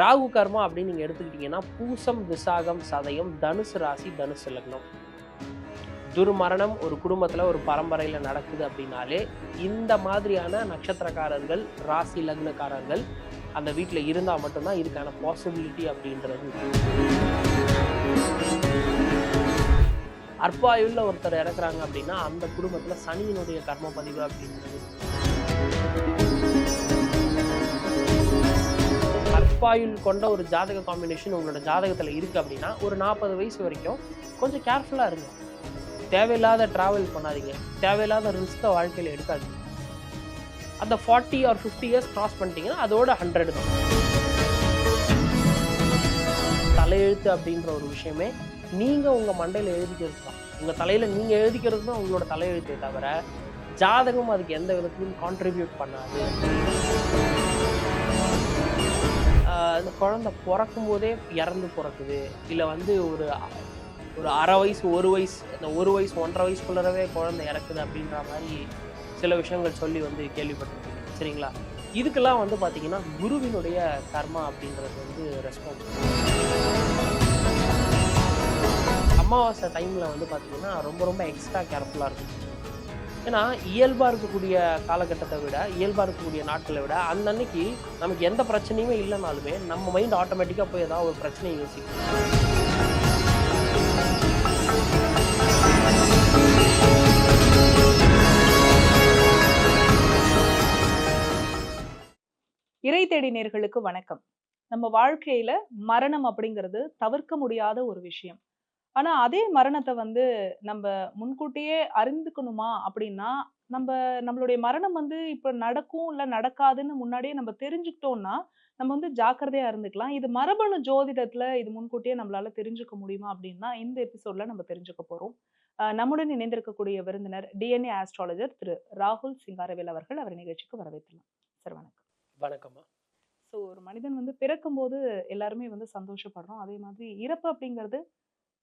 ராகு கர்மா அப்படின்னு நீங்க எடுத்துக்கிட்டீங்கன்னா பூசம் விசாகம் சதயம் தனுசு ராசி தனுசு லக்னம். துர்மரணம் ஒரு குடும்பத்துல ஒரு பரம்பரையில நடக்குது அப்படின்னாலே இந்த மாதிரியான நட்சத்திரக்காரர்கள் ராசி லக்னக்காரர்கள் அந்த வீட்டில் இருந்தால் மட்டும்தான் இதுக்கான பாசிபிலிட்டி அப்படின்றது. அற்பாயுள்ள ஒருத்தர் இறக்குறாங்க அப்படின்னா அந்த குடும்பத்தில் சனியினுடைய கர்ம பதிவு அப்படின்றது. அற்பாயுள் கொண்ட ஒரு ஜாதக காம்பினேஷன் உங்களோட ஜாதகத்தில் இருக்குது அப்படின்னா ஒரு நாற்பது வயசு வரைக்கும் கொஞ்சம் கேர்ஃபுல்லாக இருங்க. தேவையில்லாத ட்ராவல் பண்ணாதீங்க. தேவையில்லாத ரிஸ்க்கை வாழ்க்கையில் எடுக்காதீங்க. அந்த forty or fifty years cross பண்ணிட்டீங்கன்னா அதோட ஹண்ட்ரட் தான். தலையெழுத்து அப்படின்ற ஒரு விஷயமே நீங்கள் உங்கள் மண்டையில் எழுதிக்கிறது தான். உங்கள் தலையில் நீங்கள் எழுதிக்கிறது தான் உங்களோட தலையெழுத்தே தவிர ஜாதகம் அதுக்கு எந்த விதத்திலும் கான்ட்ரிபியூட் பண்ணாது. அந்த குழந்த குழந்தை பிறக்கும் போதே இறந்து பிறக்குது. இல்லை வந்து ஒரு ஒரு அரை வயசு ஒரு வயசு இந்த ஒரு வயசு ஒன்றரை வயசுக்குள்ளரவே குழந்தை இறக்குது அப்படின்ற மாதிரி சில விஷயங்கள் சொல்லி வந்து கேள்விப்பட்டிருக்கீங்க. சரிங்களா? இதுக்கெல்லாம் வந்து பார்த்தீங்கன்னா குருவினுடைய கர்மா அப்படின்றது வந்து ரெஸ்பான்ஸ் அமாவாசை டைமில் வந்து பார்த்தீங்கன்னா ரொம்ப ரொம்ப எக்ஸ்ட்ரா கேர்ஃபுல்லாக இருக்கும் ஏன்னா இயல்பாக இருக்கக்கூடிய காலகட்டத்தை விட இயல்பாக இருக்கக்கூடிய நாட்களை விட அந்த அன்னைக்கு நமக்கு எந்த பிரச்சனையுமே இல்லைனாலுமே நம்ம மைண்ட் ஆட்டோமேட்டிக்காக போய் ஏதாவது ஒரு பிரச்சனையை யோசிக்கும். இறை தேடி நேர்களுக்கு வணக்கம். நம்ம வாழ்க்கையில மரணம் அப்படிங்கிறது தவிர்க்க முடியாத ஒரு விஷயம். ஆனா அதே மரணத்தை வந்து நம்ம முன்கூட்டியே அறிந்துக்கணுமா அப்படின்னா நம்ம நம்மளுடைய மரணம் வந்து இப்ப நடக்கும் இல்ல நடக்காதுன்னு முன்னாடியே நம்ம தெரிஞ்சுக்கிட்டோம்னா நம்ம வந்து ஜாக்கிரதையா இருந்துக்கலாம். இது மரபணு ஜோதிடத்துல இது முன்கூட்டியே நம்மளால தெரிஞ்சுக்க முடியுமா அப்படின்னா இந்த எபிசோட்ல நம்ம தெரிஞ்சுக்க போறோம். நம்முடன் இணைந்திருக்கக்கூடிய விருந்தினர் டிஎன்ஏ ஆஸ்ட்ராலஜர் திரு ராகுல் சிங்காரவேல் அவர்கள் அவர் நிகழ்ச்சிக்கு வரவேற்றலாம் சார் வணக்கம். வணக்கம்மா. ஸோ ஒரு மனிதன் வந்து பிறக்கும்போது எல்லாருமே வந்து சந்தோஷப்படுறோம். அதே மாதிரி இறப்பு அப்படிங்கிறது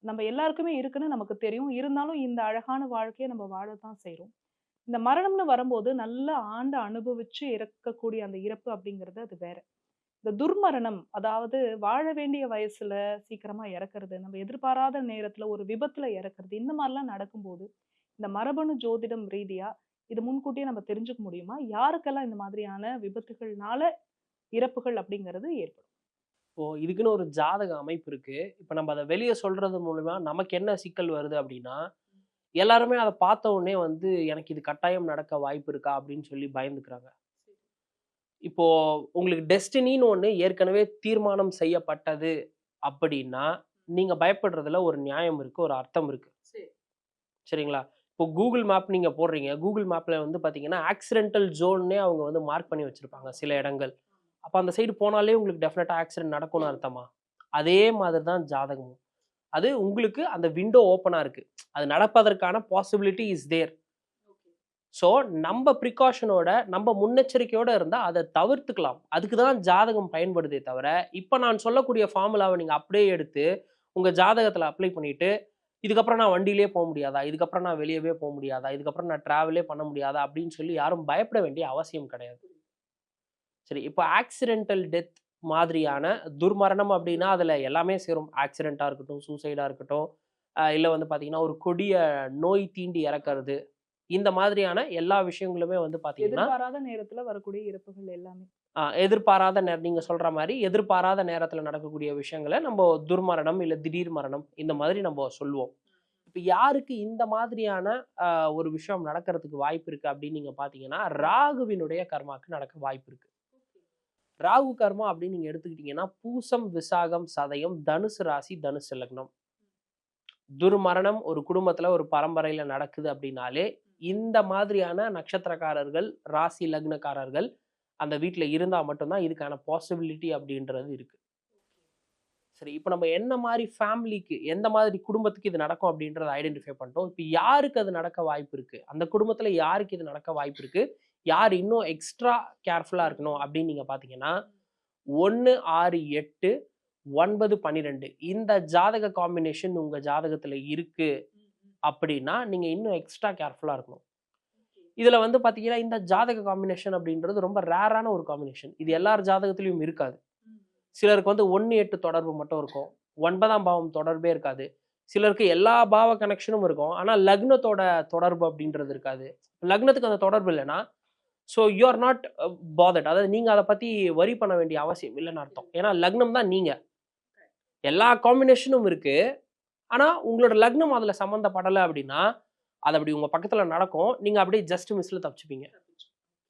நம்ம எல்லாருக்குமே இருக்குன்னு நமக்கு தெரியும். இருந்தாலும் இந்த அழகான வாழ்க்கையை நம்ம வாழத்தான் செய்கிறோம் இந்த மரணம்னு வரும்போது நல்ல ஆண்டு அனுபவிச்சு இறக்கக்கூடிய அந்த இறப்பு அப்படிங்கிறது அது வேற. இந்த துர்மரணம் அதாவது வாழ வேண்டிய வயசுல சீக்கிரமா இறக்குறது நம்ம எதிர்பாராத நேரத்துல ஒரு விபத்துல இறக்குறது இந்த மாதிரிலாம் நடக்கும்போது இந்த மரபணு ஜோதிடம் ரீதியா இது முன்கூட்டியே நம்ம தெரிஞ்சுக்க முடியுமா? யாருக்கெல்லாம் இந்த மாதிரியான விபத்துகள்னால இறப்புகள் அப்படிங்கிறது ஏற்படும்? இப்போ இதுக்குன்னு ஒரு ஜாதக அமைப்பு இருக்கு. இப்போ நம்ம அதை வெளியே சொல்றது மூலமா நமக்கு என்ன சிக்கல் வருது அப்படின்னா எல்லாருமே அதை பார்த்த உடனே வந்து எனக்கு இது கட்டாயம் நடக்க வாய்ப்பு இருக்கா? அப்படின்னு சொல்லி பயந்துக்கிறாங்க. இப்போ உங்களுக்கு டெஸ்டினின்னு ஒன்று ஏற்கனவே தீர்மானம் செய்யப்பட்டது அப்படின்னா நீங்க பயப்படுறதுல ஒரு நியாயம் இருக்கு ஒரு அர்த்தம் இருக்கு. சரிங்களா? இப்போ கூகுள் மேப் நீங்க போடுறீங்க. கூகுள் மேப்ல வந்து பாத்தீங்கன்னா ஆக்சிடென்டல் ஜோன்னே அவங்க வந்து மார்க் பண்ணி வச்சிருப்பாங்க சில இடங்கள். அப்போ அந்த சைடு போனாலே உங்களுக்கு டெஃபினட்டாக ஆக்சிடென்ட் நடக்கும்னு அர்த்தமா? அதே மாதிரி தான் ஜாதகமும். அது உங்களுக்கு அந்த விண்டோ ஓப்பனாக இருக்குது அது நடப்பதற்கான பாசிபிலிட்டி இஸ் தேர் ஸோ நம்ம ப்ரிகாஷனோட நம்ம முன்னெச்சரிக்கையோடு இருந்தால் அதை தவிர்த்துக்கலாம். அதுக்கு தான் ஜாதகம் பயன்படுதே தவிர இப்போ நான் சொல்லக்கூடிய ஃபார்முலாவை நீங்கள் அப்படியே எடுத்து உங்கள் ஜாதகத்தில் அப்ளை பண்ணிவிட்டு இதுக்கப்புறம் நான் வண்டியிலே போக முடியாதா? இதுக்கப்புறம் நான் வெளியவே போக முடியாதா? இதுக்கப்புறம் நான் ட்ராவலே பண்ண முடியாதா? அப்படின்னு சொல்லி யாரும் பயப்பட வேண்டிய அவசியம் கிடையாது. சரி இப்போ ஆக்சிடென்டல் டெத் மாதிரியான துர்மரணம் அப்படின்னா அதில் எல்லாமே சேரும். ஆக்சிடெண்ட்டாக இருக்கட்டும் சூசைடாக இருக்கட்டும். இல்லை வந்து பார்த்தீங்கன்னா ஒரு கொடிய நோய் தீண்டி இறக்கறது. இந்த மாதிரியான எல்லா விஷயங்களுமே வந்து பார்த்தீங்கன்னா எதிர்பாராத நேரத்துல வரக்கூடிய இறப்புகள் எல்லாமே. எதிர்பாராத நேர நீங்கள் சொல்கிற மாதிரி எதிர்பாராத நேரத்தில் நடக்கக்கூடிய விஷயங்களை நம்ம துர்மரணம் இல்லை திடீர் மரணம் இந்த மாதிரி நம்ம சொல்லுவோம். இப்போ யாருக்கு இந்த மாதிரியான ஒரு விஷயம் நடக்கிறதுக்கு வாய்ப்பு இருக்கு அப்படின்னு நீங்கள் பார்த்தீங்கன்னா ராகுவினுடைய கர்மாக்கு நடக்க வாய்ப்பு இருக்கு. ராகு கர்மா அப்படின்னு நீங்க எடுத்துக்கிட்டீங்கன்னா பூசம் விசாகம் சதயம் தனுசு ராசி தனுசு லக்னம். துர்மரணம் ஒரு குடும்பத்துல ஒரு பரம்பரையில நடக்குது அப்படின்னாலே இந்த மாதிரியான நட்சத்திரக்காரர்கள் ராசி லக்னக்காரர்கள் அந்த வீட்டில் இருந்தால் மட்டும்தான் இதுக்கான பாசிபிலிட்டி அப்படின்றது இருக்கு. சரி இப்போ நம்ம என்ன மாதிரி ஃபேமிலிக்கு எந்த மாதிரி குடும்பத்துக்கு இது நடக்கும் அப்படின்றத ஐடென்டிஃபை பண்ணிட்டோம். இப்போ யாருக்கு அது நடக்க வாய்ப்பு இருக்கு? அந்த குடும்பத்தில் யாருக்கு இது நடக்க வாய்ப்பு இருக்கு? யார் இன்னும் எக்ஸ்ட்ரா கேர்ஃபுல்லாக இருக்கணும் அப்படின்னு நீங்கள் பார்த்தீங்கன்னா ஒன்று ஆறு எட்டு ஒன்பது பன்னிரெண்டு இந்த ஜாதக காம்பினேஷன் உங்கள் ஜாதகத்தில் இருக்குது அப்படின்னா நீங்கள் இன்னும் எக்ஸ்ட்ரா கேர்ஃபுல்லாக இருக்கணும். இதில் வந்து பார்த்தீங்கன்னா இந்த ஜாதக காம்பினேஷன் அப்படின்றது ரொம்ப ரேரான ஒரு காம்பினேஷன் இது எல்லார் ஜாதகத்துலேயும் இருக்காது. சிலருக்கு வந்து ஒன்று எட்டு தொடர்பு மட்டும் இருக்கும். ஒன்பதாம் பாவம் தொடர்பே இருக்காது. சிலருக்கு எல்லா பாவ கனெக்ஷனும் இருக்கும். ஆனால் லக்னத்தோட தொடர்பு அப்படின்றது இருக்காது. லக்னத்துக்கு அந்த தொடர்பு இல்லைன்னா so you are not bothered அதாவது நீங்கள் அதை பற்றி வரி பண்ண வேண்டிய அவசியம் இல்லைன்னு அர்த்தம். ஏன்னா லக்னம் தான் நீங்கள் எல்லா காம்பினேஷனும் இருக்கு. ஆனால் உங்களோட லக்னம் அதில் சம்மந்தப்படலை அப்படின்னா அது அப்படி உங்கள் பக்கத்தில் நடக்கும். நீங்கள் அப்படியே ஜஸ்ட் மிஸ்ஸில் தப்பிச்சுப்பீங்க.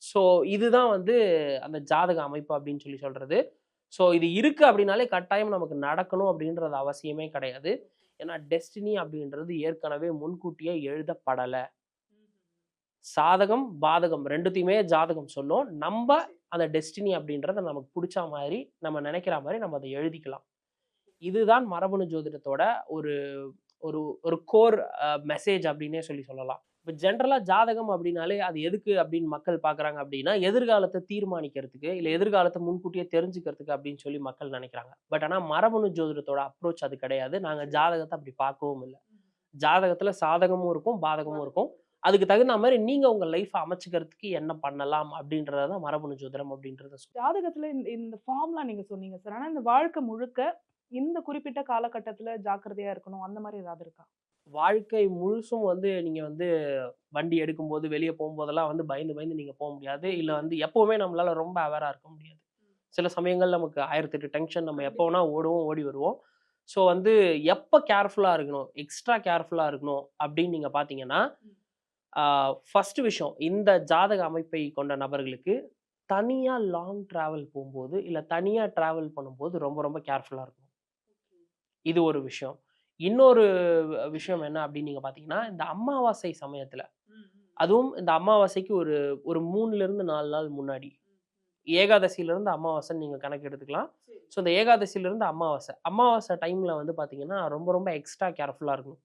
ஸோ இதுதான் வந்து அந்த ஜாதக அமைப்பு அப்படின்னு சொல்லி சொல்கிறது ஸோ இது இருக்குது அப்படின்னாலே கட்டாயம் நமக்கு நடக்கணும் அப்படின்றது அவசியமே கிடையாது. ஏன்னா டெஸ்டினி அப்படின்றது ஏற்கனவே முன்கூட்டியே எழுதப்படலை. சாதகம் பாதகம் ரெண்டுத்தையுமே ஜாதகம் சொல்லும். நம்ம அந்த டெஸ்டினி அப்படின்றத நமக்கு பிடிச்ச மாதிரி நம்ம நினைக்கிற மாதிரி நம்ம அதை எழுதிக்கலாம். இதுதான் மரபணு ஜோதிடத்தோட ஒரு ஒரு ஒரு கோர் மெசேஜ் அப்படின்னே சொல்லி சொல்லலாம். இப்போ ஜென்ரலாக ஜாதகம் அப்படின்னாலே அது எதுக்கு அப்படின்னு மக்கள் பார்க்குறாங்க அப்படின்னா எதிர்காலத்தை தீர்மானிக்கிறதுக்கு இல்லை எதிர்காலத்தை முன்கூட்டியே தெரிஞ்சுக்கிறதுக்கு அப்படின்னு சொல்லி மக்கள் நினைக்கிறாங்க. பட் ஆனால் மரபணு ஜோதிடத்தோட அப்ரோச் அது கிடையாது. நாங்கள் ஜாதகத்தை அப்படி பார்க்கவும் இல்லை. ஜாதகத்தில் சாதகமும் இருக்கும் பாதகமும் இருக்கும். அதுக்கு தகுந்த மாதிரி நீங்கள் உங்கள் லைஃப்பை அமைச்சுக்கிறதுக்கு என்ன பண்ணலாம் அப்படின்றத தான் மரபணு ஜோதிடம் அப்படின்றத ஜாதகத்துல இந்த இந்த ஃபார்ம்லாம் நீங்க சொன்னீங்க சார் ஆனா இந்த வாழ்க்கை முழுக்க இந்த குறிப்பிட்ட காலகட்டத்துல ஜாக்கிரதையா இருக்கணும் அந்த மாதிரி ஏதாவது இருக்கா? வாழ்க்கை முழுசும் வந்து நீங்கள் வந்து வண்டி எடுக்கும்போது வெளியே போகும்போதெல்லாம் வந்து பயந்து பயந்து நீங்கள் போக முடியாது. இல்லை வந்து எப்போவுமே நம்மளால ரொம்ப அவேராக இருக்க முடியாது. சில சமயங்கள் நமக்கு ஆயிரத்தெட்டு டென்ஷன் நம்ம எப்போ வேணா ஓடுவோம் ஓடி வருவோம். ஸோ வந்து எப்போ கேர்ஃபுல்லாக இருக்கணும் எக்ஸ்ட்ரா கேர்ஃபுல்லாக இருக்கணும் அப்படின்னு நீங்கள் பார்த்தீங்கன்னா ஃபர்ஸ்ட் விஷயம் இந்த ஜாதக அமைப்பை கொண்ட நபர்களுக்கு தனியாக லாங் ட்ராவல் போகும்போது இல்லை தனியாக ட்ராவல் பண்ணும்போது ரொம்ப ரொம்ப கேர்ஃபுல்லாக இருக்கணும். இது ஒரு விஷயம். இன்னொரு விஷயம் என்ன அப்படின்னு நீங்கள் பார்த்தீங்கன்னா இந்த அமாவாசை சமயத்தில். அதுவும் இந்த அமாவாசைக்கு ஒரு ஒரு மூணுல இருந்து நாலு நாள் முன்னாடி. ஏகாதசியில இருந்து அமாவாசை நீங்க கணக்கு எடுத்துக்கலாம். ஸோ இந்த ஏகாதசியில இருந்து அமாவாசை அமாவாசை டைம்ல வந்து பாத்தீங்கன்னா ரொம்ப ரொம்ப எக்ஸ்ட்ரா கேர்ஃபுல்லா இருக்கணும்.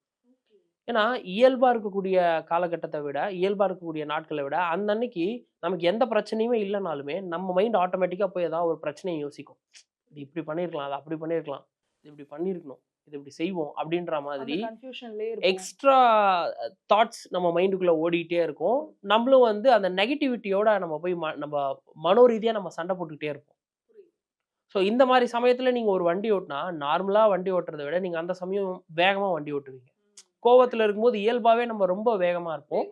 ஏன்னா இயல்பா இருக்கக்கூடிய காலகட்டத்தை விட இயல்பா இருக்கக்கூடிய நாட்களை விட அந்த அன்னைக்கு நமக்கு எந்த பிரச்சனையுமே இல்லைனாலுமே நம்ம மைண்ட் ஆட்டோமேட்டிக்கா போய் ஏதாவது ஒரு பிரச்சனையை யோசிக்கும். இது இப்படி பண்ணியிருக்கலாம் அது அப்படி பண்ணியிருக்கலாம் இது இப்படி பண்ணியிருக்கணும் இது இப்படி செய்வோம் அப்படின்ற மாதிரி எக்ஸ்ட்ரா தாட்ஸ் நம்ம மைண்டுக்குள்ள ஓடிட்டே இருக்கும். நம்மளும் வந்து அந்த நெகட்டிவிட்டியோட நம்ம போய் ம- நம்ம மனோரீதியா நம்ம சண்டை போட்டுக்கிட்டே இருப்போம். ஸோ இந்த மாதிரி சமயத்துல நீங்க ஒரு வண்டி ஓட்டினா நார்மலா வண்டி ஓட்டுறதை விட நீங்க அந்த சமயம் வேகமா வண்டி ஓட்டுவீங்க. கோவத்துல இருக்கும்போது இயல்பாவே நம்ம ரொம்ப வேகமா இருப்போம்.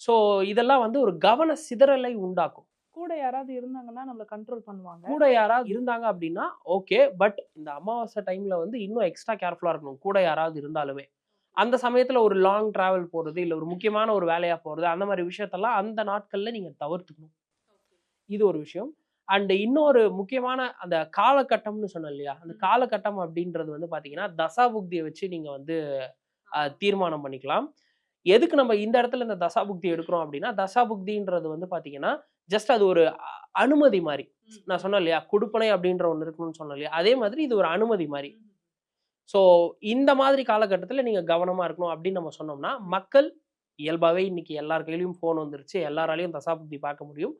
ஸோ இதெல்லாம் வந்து ஒரு கவன சிதறலை உண்டாக்கும். கூட யாராவது இருந்தாங்கன்னா நம்மள கண்ட்ரோல் பண்ணுவாங்க. கூட யாராவது இருந்தாங்க அப்படின்னா ஓகே பட் இந்த அமாவாசை டைம்ல வந்து இன்னும் எக்ஸ்ட்ரா கேர்ஃபுல்லா இருக்கணும். கூட யாராவது இருந்தாலுமே. அந்த சமயத்துல ஒரு லாங் டிராவல் போறது இல்ல ஒரு முக்கியமான ஒரு வேலையா போறது அந்த மாதிரி விஷயத்தெல்லாம் அந்த நாட்கள்ல நீங்க தவிர்த்துக்கணும். இது ஒரு விஷயம். அண்ட் இன்னொரு முக்கியமான அந்த காலகட்டம்னு சொன்னேன் இல்லையா? அந்த காலகட்டம் அப்படின்றது வந்து பாத்தீங்கன்னா தசாபுக்தியை வச்சு நீங்க வந்து தீர்மானம் பண்ணிக்கலாம். எதுக்கு நம்ம இந்த இடத்துல இந்த தசாபுக்தி எடுக்கிறோம் அப்படின்னா தசாபுக்தின்றது வந்து பாத்தீங்கன்னா ஜஸ்ட் அது ஒரு அனுமதி மாதிரி நான் சொன்னேன் இல்லையா? கொடுப்பனை அப்படின்ற ஒன்று இருக்கணும்னு சொன்னேன் இல்லையா? அதே மாதிரி இது ஒரு அனுமதி மாதிரி ஸோ இந்த மாதிரி காலகட்டத்தில் நீங்கள் கவனமாக இருக்கணும் அப்படின்னு நம்ம சொன்னோம்னா மக்கள் இயல்பாகவே இன்னைக்கு எல்லார் கையிலையும் ஃபோன் வந்துருச்சு. எல்லாராலையும் தசாபுக்தி பார்க்க முடியும்.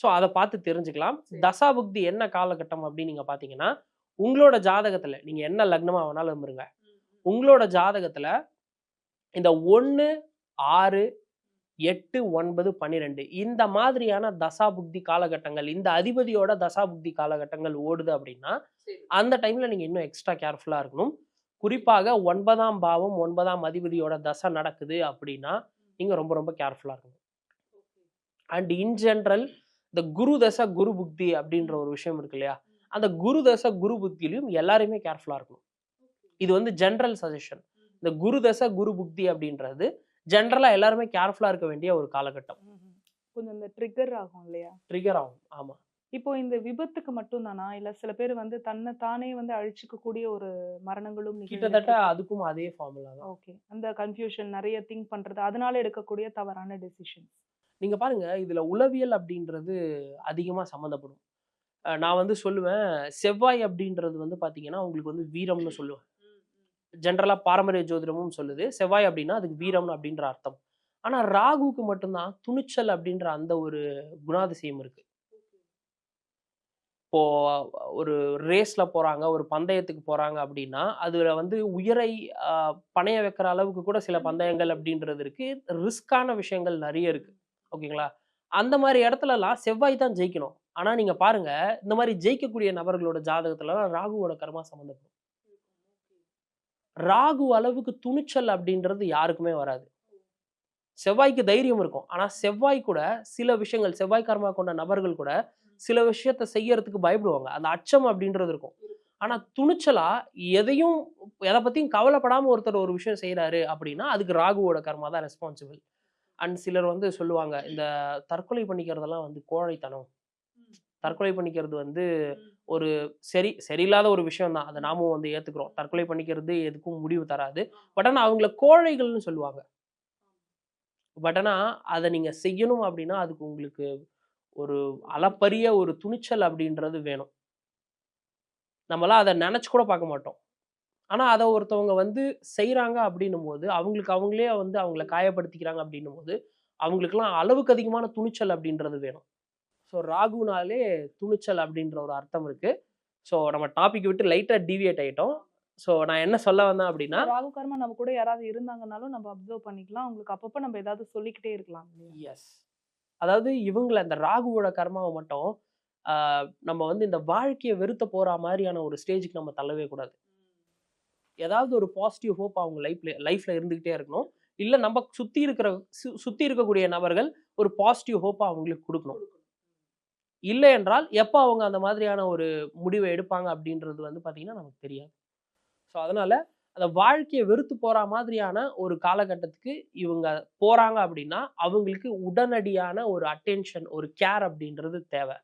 ஸோ அதை பார்த்து தெரிஞ்சுக்கலாம். தசாபுக்தி என்ன காலகட்டம் அப்படின்னு நீங்கள் பார்த்தீங்கன்னா உங்களோட ஜாதகத்தில் நீங்கள் என்ன லக்னமாக வேணாலும் இருங்க உங்களோட ஜாதகத்தில் இந்த ஒன்று ஆறு எட்டு ஒன்பது பன்னிரெண்டு இந்த மாதிரியான தசாபுக்தி காலகட்டங்கள் இந்த அதிபதியோட தசாபுக்தி காலகட்டங்கள் ஓடுது அப்படின்னா அந்த டைம்ல நீங்க இன்னும் எக்ஸ்ட்ரா கேர்ஃபுல்லா இருக்கணும். குறிப்பாக ஒன்பதாம் பாவம் ஒன்பதாம் அதிபதியோட தசை நடக்குது அப்படின்னா நீங்க ரொம்ப ரொம்ப கேர்ஃபுல்லா இருக்கணும். அண்ட் இன் ஜென்ரல் இந்த குரு தசை குரு புக்தி அப்படின்ற ஒரு விஷயம் இருக்கு இல்லையா? அந்த குரு தசை குரு புக்தியிலையும் எல்லாருமே கேர்ஃபுல்லா இருக்கணும். இது வந்து ஜென்ரல் சஜஷன் இந்த குரு தசை குரு புக்தி அப்படின்றது ஜென்ரலா எல்லாருமே கேர்ஃபுல்லா இருக்க வேண்டிய ஒரு காலகட்டம். கொஞ்சம் இந்த ட்ரிகர் ஆகும் இல்லையா? ட்ரிகர் ஆகும். ஆமா. இப்போ இந்த விபத்துக்கு மட்டும் தானா இல்ல சில பேர் வந்து தன்னை தானே வந்து அழிச்சுக்க கூடிய ஒரு மரணங்களும் கிட்டத்தட்ட அதுக்கும் அதே ஃபார்முலா தான். ஓகே. அந்த கன்ஃபியூஷன் நிறைய திங்க் பண்றது அதனால எடுக்கக்கூடிய தவறான டெசிஷன் நீங்க பாருங்க இதுல உளவியல் அப்படின்றது அதிகமா சம்மந்தப்படும். நான் வந்து சொல்லுவேன் செவ்வாய் அப்படின்றது வந்து பாத்தீங்கன்னா உங்களுக்கு வந்து வீரம்னு சொல்லுவேன் ஜென்ரலாக பாரம்பரிய ஜோதிடமும் சொல்லுது. செவ்வாய் அப்படின்னா அதுக்கு வீரம் அப்படின்ற அர்த்தம். ஆனால் ராகுவுக்கு மட்டும்தான் துணிச்சல் அப்படின்ற அந்த ஒரு குணாதிசயம் இருக்கு. இப்போ ஒரு ரேஸ்ல போறாங்க ஒரு பந்தயத்துக்கு போறாங்க அப்படின்னா அதுல வந்து உயிரை பணைய வைக்கிற அளவுக்கு கூட சில பந்தயங்கள் அப்படின்றது இருக்கு. ரிஸ்கான விஷயங்கள் நிறைய இருக்கு. ஓகேங்களா? அந்த மாதிரி இடத்துலலாம் செவ்வாய் தான் ஜெயிக்கணும். ஆனா நீங்க பாருங்க இந்த மாதிரி ஜெயிக்கக்கூடிய நபர்களோட ஜாதகத்துல ராகுவோட கர்மா சம்மந்தப்படும் ராகு அளவுக்கு துணிச்சல் அப்படின்றது யாருக்குமே வராது. செவ்வாய்க்கு தைரியம் இருக்கும். ஆனா செவ்வாய் கூட சில விஷயங்கள் செவ்வாய் கர்மா கொண்ட நபர்கள் கூட சில விஷயத்த செய்யறதுக்கு பயப்படுவாங்க. அந்த அச்சம் அப்படின்றது இருக்கும். ஆனா துணிச்சலா எதையும் எதை பத்தியும் கவலைப்படாம ஒருத்தர் ஒரு விஷயம் செய்யறாரு அப்படின்னா அதுக்கு ராகுவோட கர்மா தான் ரெஸ்பான்சிபிள் அண்ட் சிலர் வந்து சொல்லுவாங்க இந்த தற்கொலை பண்ணிக்கிறதெல்லாம் வந்து கோழைத்தனம். தற்கொலை பண்ணிக்கிறது வந்து ஒரு சரி சரியில்லாத ஒரு விஷயம் தான். அதை நாமும் வந்து ஏத்துக்கிறோம். தற்கொலை பண்ணிக்கிறது எதுக்கும் முடிவு தராது. பட் ஆனா அவங்கள கோழைகள்னு சொல்லுவாங்க. பட் ஆனா அதை நீங்க செய்யணும் அப்படின்னா அதுக்கு உங்களுக்கு ஒரு அளப்பரிய ஒரு துணிச்சல் அப்படின்றது வேணும். நம்மளாம் அதை நினைச்சு கூட பார்க்க மாட்டோம். ஆனா அதை ஒருத்தவங்க வந்து செய்றாங்க அப்படின்னும் போது அவங்களுக்கு அவங்களே வந்து அவங்கள காயப்படுத்திக்கிறாங்க அப்படின்னும் போது அவங்களுக்குலாம் அளவுக்கு அதிகமான துணிச்சல் அப்படின்றது வேணும். ஸோ ராகுனாலே துணிச்சல் அப்படின்ற ஒரு அர்த்தம் இருக்கு. ஸோ நம்ம டாபிக் விட்டு லைட்டா டிவியேட் ஆயிட்டோம். ஸோ நான் என்ன சொல்ல வந்தேன் அப்படின்னா ராகு கர்மா நம்ம கூட யாராவது இருந்தாங்கனாலும் நம்ம அப்சர்வ் பண்ணிக்கலாம். அவங்களுக்கு அப்பப்ப நம்ம ஏதாவது சொல்லிக்கிட்டே இருக்கலாம்? எஸ் அதாவது இவங்கள இந்த ராகுவோட கர்மாவை மட்டும் நம்ம வந்து இந்த வாழ்க்கையை வெறுத்த போற மாதிரியான ஒரு ஸ்டேஜுக்கு நம்ம தள்ளவே கூடாது. ஏதாவது ஒரு பாசிட்டிவ் ஹோப் அவங்க லைஃப்ல லைஃப்ல இருந்துகிட்டே இருக்கணும். இல்ல நம்ம சுத்தி இருக்கிற சு- சுத்தி இருக்கக்கூடிய நபர்கள் ஒரு பாசிட்டிவ் ஹோப்பா அவங்களுக்கு கொடுக்கணும். இல்லை என்றால் எப்போ அவங்க அந்த மாதிரியான ஒரு முடிவை எடுப்பாங்க அப்படின்றது வந்து பாத்தீங்கன்னா நமக்கு தெரியாது. ஸோ அதனால அந்த வாழ்க்கையை வெறுத்து போற மாதிரியான ஒரு காலகட்டத்துக்கு இவங்க போறாங்க அப்படின்னா அவங்களுக்கு உடனடியான ஒரு அட்டென்ஷன் ஒரு கேர் அப்படின்றது தேவை.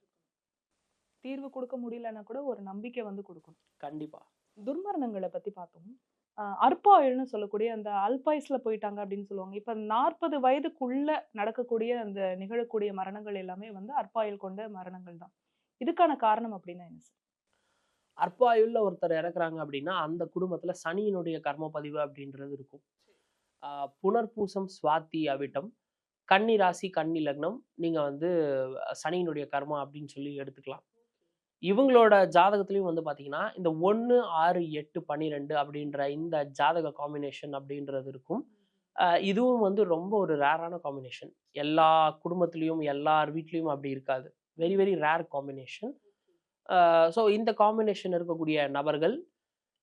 தீர்வு கொடுக்க முடியலன்னா கூட ஒரு நம்பிக்கை வந்து கொடுக்கணும். கண்டிப்பா. துர்மரணங்களை பத்தி பார்த்தோம். அற்பாயுள்னு சொல்லக்கூடிய அந்த அல்பாயுஸ்ல போயிட்டாங்க அப்படின்னு சொல்லுவாங்க. இப்ப நாற்பது வயதுக்குள்ள நடக்கக்கூடிய அந்த நிகழக்கூடிய மரணங்கள் எல்லாமே வந்து அற்பாயுள் கொண்ட மரணங்கள் தான். இதுக்கான காரணம் அப்படின்னா என்ன சார்? அற்பாயுள்ள ஒருத்தர் இறக்குறாங்க அப்படின்னா அந்த குடும்பத்துல சனியினுடைய கர்ம பதிவு அப்படின்றது இருக்கும். புனர்பூசம் சுவாதி அவிட்டம் கன்னி ராசி கன்னி லக்னம் நீங்க வந்து சனியினுடைய கர்மா அப்படின்னு சொல்லி எடுத்துக்கலாம். இவங்களோட ஜாதகத்திலையும் வந்து பாத்தீங்கன்னா இந்த ஒன்று ஆறு எட்டு பன்னிரெண்டு அப்படின்ற இந்த ஜாதக காம்பினேஷன் அப்படின்றது இருக்கும். இதுவும் வந்து ரொம்ப ஒரு ரேரான காம்பினேஷன் எல்லா குடும்பத்திலையும் எல்லார் வீட்லேயும் அப்படி இருக்காது. Very very rare combination so இந்த காம்பினேஷன் இருக்கக்கூடிய நபர்கள்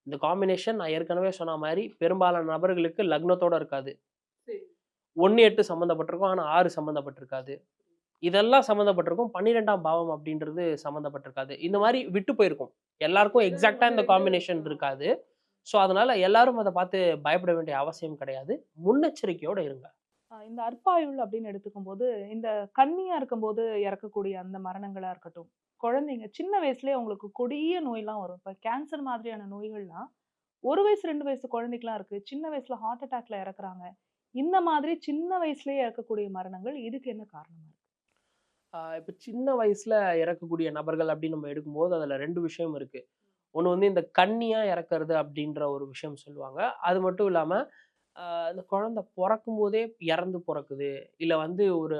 இந்த காம்பினேஷன் நான் ஏற்கனவே சொன்ன மாதிரி பெரும்பாலான நபர்களுக்கு லக்னத்தோட இருக்காது. ஒன்று எட்டு சம்மந்தப்பட்டிருக்கும் ஆனால் ஆறு சம்மந்தப்பட்டிருக்காது இதெல்லாம் சம்மந்தப்பட்டிருக்கும். பன்னிரெண்டாம் பாவம் அப்படின்றது சம்மந்தப்பட்டிருக்காது. இந்த மாதிரி விட்டு போயிருக்கும். எல்லாருக்கும் எக்ஸாக்டா இந்த காம்பினேஷன் இருக்காது. ஸோ அதனால எல்லாரும் அதை பார்த்து பயப்பட வேண்டிய அவசியம் கிடையாது. முன்னெச்சரிக்கையோட இருங்க. இந்த அற்பாயுள் அப்படின்னு எடுத்துக்கும் போது இந்த கன்னியா இருக்கும்போது இறக்கக்கூடிய அந்த மரணங்களா இருக்கட்டும் குழந்தைங்க சின்ன வயசுலயே அவங்களுக்கு கொடிய நோயெல்லாம் வரும். இப்ப கேன்சர் மாதிரியான நோய்கள்லாம் ஒரு வயசு ரெண்டு வயசு குழந்தைக்கெல்லாம் இருக்கு. சின்ன வயசுல ஹார்ட் அட்டாக்ல இறக்குறாங்க. இந்த மாதிரி சின்ன வயசுலயே இறக்கக்கூடிய மரணங்கள் இதுக்கு என்ன காரணமா இப்போ சின்ன வயசில் இறக்கக்கூடிய நபர்கள் அப்படின்னு நம்ம எடுக்கும்போது அதில் ரெண்டு விஷயம் இருக்குது ஒன்று வந்து இந்த கண்ணியாக இறக்குறது அப்படின்ற ஒரு விஷயம் சொல்லுவாங்க. அது மட்டும் இல்லாமல் இந்த குழந்தை பிறக்கும் போதே இறந்து பிறக்குது. இல்லை வந்து ஒரு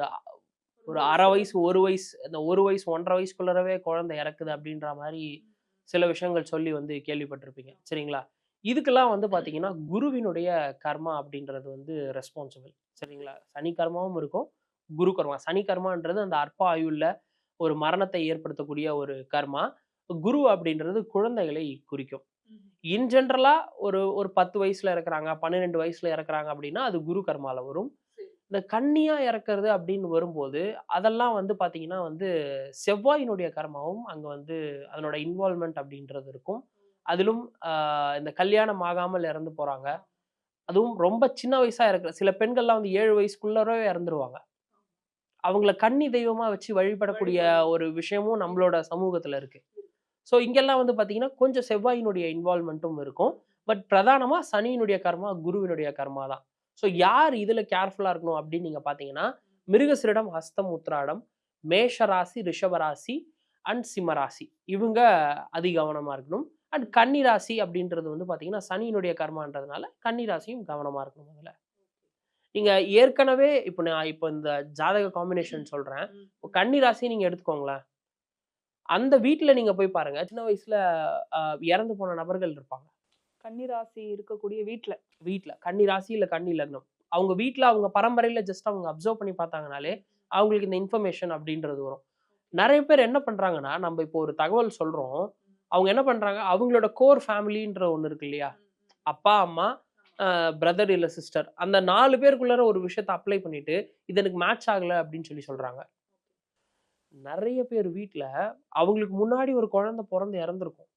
ஒரு அரை வயசு ஒரு வயசு இந்த ஒரு வயசு ஒன்றரை வயசுக்குள்ளரவே குழந்தை இறக்குது அப்படின்ற மாதிரி சில விஷயங்கள் சொல்லி வந்து கேள்விப்பட்டிருப்பீங்க. சரிங்களா? இதுக்கெல்லாம் வந்து பார்த்தீங்கன்னா குருவினுடைய கர்மா அப்படின்றது வந்து ரெஸ்பான்சிபிள் சரிங்களா? சனி கர்மாவும் இருக்கும். குரு கர்மா. சனி கர்மான்றது அந்த அற்ப ஆயுள்ல ஒரு மரணத்தை ஏற்படுத்தக்கூடிய ஒரு கர்மா. குரு அப்படின்றது குழந்தைகளை குறிக்கும். இன் ஜென்ரலா ஒரு ஒரு பத்து வயசுல இறக்குறாங்க பன்னிரெண்டு வயசுல இறக்குறாங்க அப்படின்னா அது குரு கர்மால வரும். இந்த கன்னியா இறக்குறது அப்படின்னு வரும்போது அதெல்லாம் வந்து பாத்தீங்கன்னா வந்து செவ்வாயினுடைய கர்மாவும் அங்க வந்து அதனோட இன்வால்மெண்ட் அப்படின்றது இருக்கும். அதிலும் இந்த கல்யாணம் ஆகாமல் இறந்து போறாங்க. அதுவும் ரொம்ப சின்ன வயசா இருக்கிற சில பெண்கள்லாம் வந்து ஏழு வயசுக்குள்ளவே இறந்துருவாங்க. அவங்கள கன்னி தெய்வமா வச்சு வழிபடக்கூடிய ஒரு விஷயமும் நம்மளோட சமூகத்துல இருக்கு. ஸோ இங்கெல்லாம் வந்து பாத்தீங்கன்னா கொஞ்சம் செவ்வாயினுடைய இன்வால்மெண்ட்டும் இருக்கும். பட் பிரதானமா சனியினுடைய கர்மா குருவினுடைய கர்மா தான் ஸோ யார் இதுல கேர்ஃபுல்லா இருக்கணும் அப்படின்னு நீங்க பாத்தீங்கன்னா மிருகசிரிடம் ஹஸ்தம் உத்ராடம் மேஷ ராசி ரிஷப ராசி அண்ட் சிம்ம ராசி இவங்க அதி கவனமா இருக்கணும். அண்ட் கன்னி ராசி அப்படின்றது வந்து பாத்தீங்கன்னா சனியினுடைய கர்மான்றதுனால கன்னி ராசியும் கவனமா இருக்கணும் அதுல நீங்க ஏற்கனவே இப்போ நான் இப்போ இந்த ஜாதக காம்பினேஷன் சொல்றேன். இப்போ கன்னி ராசி நீங்க எடுத்துக்கோங்களேன். அந்த வீட்ல நீங்க போய் பாருங்க. சின்ன வயசுல இறந்து போன நபர்கள் இருப்பாங்க. கன்னிராசி இருக்கக்கூடிய வீட்ல. வீட்ல. கன்னி ராசி இல்ல கன்னி லக்னம். அவங்க வீட்ல அவங்க பரம்பரையில ஜஸ்ட் அவங்க அப்சர்வ் பண்ணி பார்த்தாங்கனாலே அவங்களுக்கு இந்த இன்ஃபர்மேஷன் அப்படின்றது வரும். நிறைய பேர் என்ன பண்றாங்கன்னா நம்ம இப்போ ஒரு தகவல் சொல்றோம். அவங்க என்ன பண்றாங்க? அவங்களோட கோர் ஃபேமிலின்ற ஒன்று இருக்கு இல்லையா? அப்பா அம்மா பிரதர் இல்லை சிஸ்டர் அந்த நாலு பேருக்குள்ளார ஒரு விஷயத்த அப்ளை பண்ணிட்டு இது எனக்கு மேட்ச் ஆகலை அப்படின்னு சொல்லி சொல்கிறாங்க நிறைய பேர் வீட்டில் அவங்களுக்கு முன்னாடி ஒரு குழந்தை பிறந்து இறந்துருக்கும்.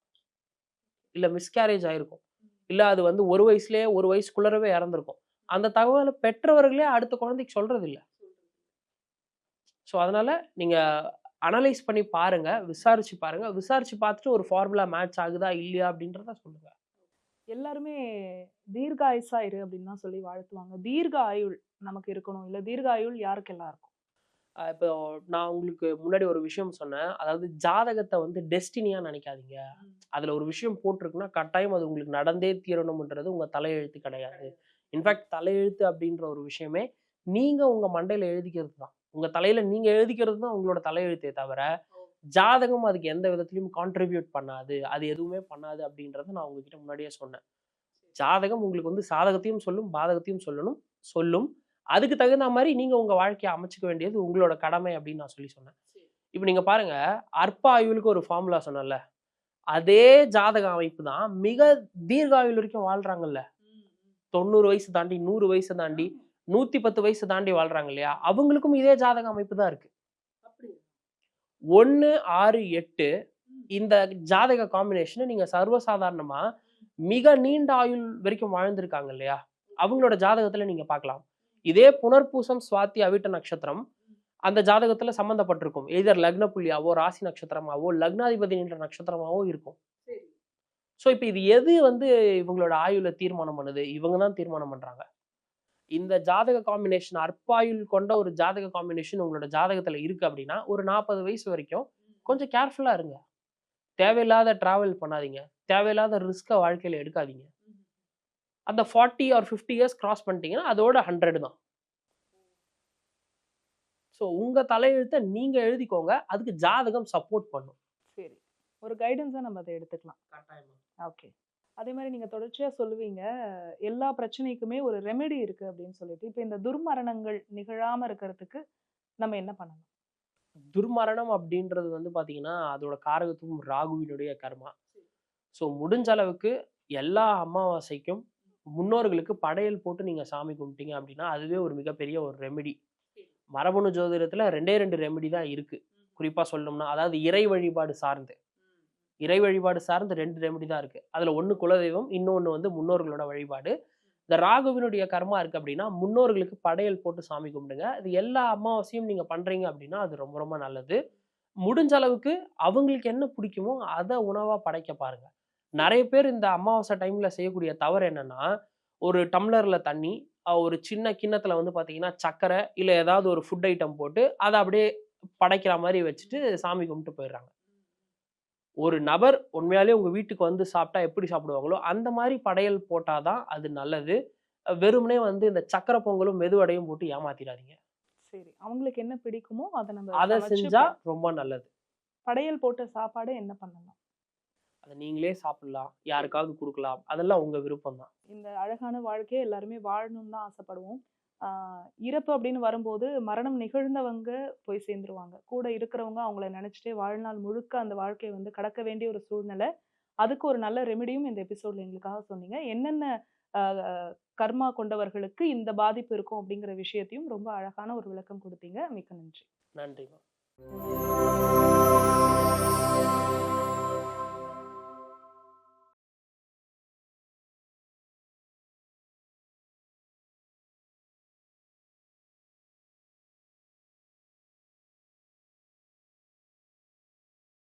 இல்லை மிஸ்கேரேஜ் ஆயிருக்கும். இல்லை அது வந்து ஒரு வயசுலேயே ஒரு வயசுக்குள்ளரவே இறந்துருக்கும். அந்த தகவலை பெற்றவர்களே அடுத்த குழந்தைக்கு சொல்கிறதில்ல ஸோ அதனால் நீங்கள் அனலைஸ் பண்ணி பாருங்கள் விசாரித்து பாருங்கள் விசாரித்து பார்த்துட்டு ஒரு ஃபார்முலா மேட்ச் ஆகுதா இல்லையா அப்படின்றத சொல்லுங்கள் எல்லாருமே தீர்காயுசா இரு அப்படின்னு தான் சொல்லி வாழ்த்துவாங்க. தீர்க்க ஆயுள் நமக்கு இருக்கணும். இல்ல தீர்க்க ஆயுள் யாருக்கெல்லாம் இருக்கும் இப்போ நான் உங்களுக்கு முன்னாடி ஒரு விஷயம் சொன்னேன். அதாவது ஜாதகத்தை வந்து டெஸ்டினியா நினைக்காதீங்க. அதுல ஒரு விஷயம் போட்டிருக்குன்னா கட்டாயம் அது உங்களுக்கு நடந்தே தீரணும்ன்றது உங்க தலையெழுத்து கிடையாது. இன்ஃபேக்ட் தலையெழுத்து அப்படின்ற ஒரு விஷயமே நீங்க உங்க மண்டையில எழுதிக்கிறது தான். உங்க தலையில நீங்க எழுதிக்கிறது தான் உங்களோட தலையெழுத்தே தவிர ஜாதகம் அதுக்கு எந்த விதத்திலையும் கான்ட்ரிபியூட் பண்ணாது. அது எதுவுமே பண்ணாது அப்படின்றத நான் உங்ககிட்ட முன்னாடியே சொன்னேன். ஜாதகம் உங்களுக்கு வந்து சாதகத்தையும் சொல்லும் பாதகத்தையும் சொல்லணும் சொல்லும். அதுக்கு தகுந்த மாதிரி நீங்க உங்க வாழ்க்கையை அமைச்சுக்க வேண்டியது உங்களோட கடமை அப்படின்னு நான் சொல்லி சொன்னேன். இப்போ நீங்க பாருங்க அற்ப ஆயுளுக்கு ஒரு ஃபார்முலா சொன்னேன்ல. அதே ஜாதக அமைப்பு தான் மிக தீர்க்க ஆயுள் வரைக்கும் வாழ்றாங்கல்ல. தொண்ணூறு வயசு தாண்டி நூறு வயசு தாண்டி நூத்தி பத்து வயசு தாண்டி வாழ்றாங்க இல்லையா? அவங்களுக்கும் இதே ஜாதக அமைப்பு தான் இருக்கு. ஒன்னு ஆறு எட்டு இந்த ஜாதக காம்பினேஷனை நீங்க சர்வசாதாரணமா மிக நீண்ட ஆயுள் வரைக்கும் வாழ்ந்திருக்காங்க இல்லையா? அவங்களோட ஜாதகத்துல நீங்க பார்க்கலாம். இதே புனர்பூசம் சுவாதி அவிட்ட நட்சத்திரம் அந்த ஜாதகத்துல சம்பந்தப்பட்டிருக்கும். எதர் லக்ன புள்ளியாவோ ராசி நட்சத்திரமாவோ லக்னாதிபதி என்ற நட்சத்திரமாவோ இருக்கும். ஸோ இப்போ இது எது வந்து இவங்களோட ஆயுளை தீர்மானம் பண்ணுது? இவங்க தான் தீர்மானம் பண்றாங்க. இந்த ஜாதக காம்பினேஷன் அற்பாயுள் கொண்ட ஒரு ஜாதக காம்பினேஷன் உங்களோட ஜாதகத்துல இருக்கு அப்படின்னா ஒரு நாற்பது வயசு வரைக்கும் கொஞ்சம் கேர்ஃபுல்லா இருங்க. தேவையில்லாத டிராவல் பண்ணாதீங்க. தேவையில்லாத ரிஸ்கை வாழ்க்கையில எடுக்காதீங்க. அந்த forty or fifty years cross பண்ணிட்டீங்கன்னா அதோட ஹண்ட்ரட் தான். ஸோ உங்க தலையெழுத்தை நீங்க எழுதிக்கோங்க. அதுக்கு ஜாதகம் சப்போர்ட் பண்ணும். சரி. ஒரு கைடன்ஸா நம்ம அதை எடுத்துக்கலாம். ஓகே அதே மாதிரி நீங்க தொடர்ச்சியா சொல்லுவீங்க. எல்லா பிரச்சனைக்குமே ஒரு ரெமெடி இருக்கு அப்படின்னு சொல்லிட்டு. இப்போ இந்த துர்மரணங்கள் நிகழாம இருக்கிறதுக்கு நம்ம என்ன பண்ணணும்? துர்மரணம் அப்படின்றது வந்து பாத்தீங்கன்னா அதோட காரகத்துவம் ராகுவினுடைய கர்மா. ஸோ முடிஞ்ச அளவுக்கு எல்லா அமாவாசைக்கும் முன்னோர்களுக்கு படையல் போட்டு நீங்க சாமி கும்பிட்டீங்க அப்படின்னா அதுவே ஒரு மிகப்பெரிய ஒரு ரெமெடி மரபணு ஜோதிடத்துல ரெண்டே ரெண்டு ரெமெடி தான் இருக்கு. குறிப்பா சொல்லணும்னா அதாவது இறை வழிபாடு சார்ந்து. இறை வழிபாடு சார்ந்து ரெண்டு ரெமடி தான் இருக்கு. அதுல ஒன்று குலதெய்வம் இன்னொன்னு வந்து முன்னோர்களோட வழிபாடு. இந்த ராகுவினுடைய கர்மா இருக்கு அப்படின்னா முன்னோர்களுக்கு படையல் போட்டு சாமி கும்பிடுங்க. இது எல்லா அமாவாசையும் நீங்க பண்றீங்க அப்படின்னா அது ரொம்ப ரொம்ப நல்லது. முடிஞ்ச அளவுக்கு அவங்களுக்கு என்ன பிடிக்குமோ அதை உணவா படைக்க பாருங்க. நிறைய பேர் இந்த அமாவாசை டைம்ல செய்யக்கூடிய தவறு என்னன்னா ஒரு டம்ளர்ல தண்ணி ஒரு சின்ன கிண்ணத்துல வந்து பாத்தீங்கன்னா சக்கரை இல்ல ஏதாவது ஒரு ஃபுட் ஐட்டம் போட்டு அதை அப்படியே படைக்கிற மாதிரி வச்சுட்டு சாமி கும்பிட்டு போயிடுறாங்க. ஒரு நபர் உண்மையாலே உங்க வீட்டுக்கு வந்து சாப்பிட்டா எப்படி சாப்பிடுவாங்களோ அந்த மாதிரி படையல் போட்டாதான் அது நல்லது. வெறுமனே வந்து இந்த சக்கரை பொங்கலும் மெதுவடையும் போட்டு ஏமாத்திடாதீங்க. சரி. அவங்களுக்கு என்ன பிடிக்குமோ அதை நம்ம அதை சமைச்சு செஞ்சா ரொம்ப நல்லது. படையல் போட்ட சாப்பாடு என்ன பண்ணலாம்? அதை நீங்களே சாப்பிடலாம். யாருக்காவது கொடுக்கலாம். அதெல்லாம் உங்க விருப்பம் தான். இந்த அழகான வாழ்க்கையை எல்லாருமே வாழணும்னு தான் ஆசைப்படுவோம். இறப்பு அப்படின்னு வரும்போது மரணம் நிகழ்ந்தவங்க போய் சேர்ந்துருவாங்க. கூட இருக்கிறவங்க அவங்கள நினைச்சிட்டே வாழ்நாள் முழுக்க அந்த வாழ்க்கையை வந்து கடக்க வேண்டிய ஒரு சூழ்நிலை. அதுக்கு ஒரு நல்ல ரெமெடியும் இந்த எபிசோட்ல எங்களுக்காக சொன்னீங்க. என்னென்ன கர்மா கொண்டவர்களுக்கு இந்த பாதிப்பு இருக்கும் அப்படிங்கிற விஷயத்தையும் ரொம்ப அழகான ஒரு விளக்கம் கொடுத்தீங்க. மிக்க நன்றி. நன்றிமா